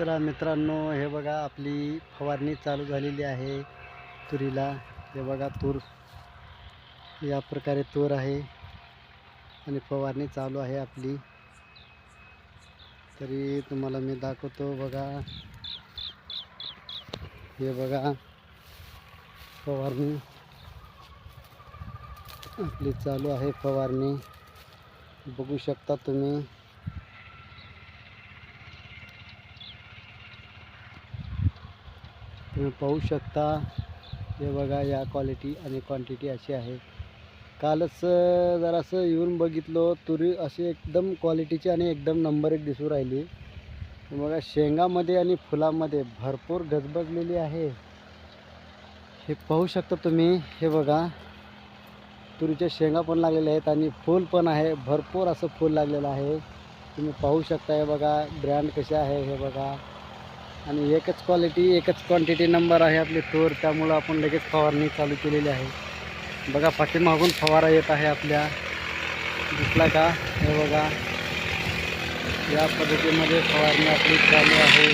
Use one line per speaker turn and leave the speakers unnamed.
चला मित्रांनो हे बघा आपली फवारणी चालू झालेली आहे तुरीला. हे बघा तूर. या प्रकारे तूर आहे आणि फवारणी चालू आहे आपली. तरी तुम्हाला मी दाखवतो बघा. हे बघा फवारणी. आपली चालू आहे फवारणी. बघू शकता तुम्ही. तुम्ही पाहू शकता. हे बघा या क्वालिटी आणि क्वांटिटी अशी आहे. कालच जरासं येऊन बघितलं तुरी अशी एकदम क्वालिटीची आणि एकदम नंबर एक दिसू राहिली. बघा शेंगामध्ये आणि फुलामध्ये भरपूर गजबजलेली आहे. हे पाहू शकता तुम्ही हे बघा. तुरीच्या शेंगा पण लागलेल्या आहेत आणि फूल पण आहे. भरपूर असं फूल लागलेलं आहे. तुम्ही पाहू शकता हे बघा ब्रँड कसे आहे हे बघा. आणि एकच क्वालिटी एकच क्वांटिटी नंबर आहे आपली तूर त्यामुळं आपण लगेच फवारणी चालू केलेली आहे. बघा पाठीमागून फवारा येत आहे आपल्या. दिसला का? हे बघा. या पद्धतीमध्ये फवारणी आपली चालू आहे.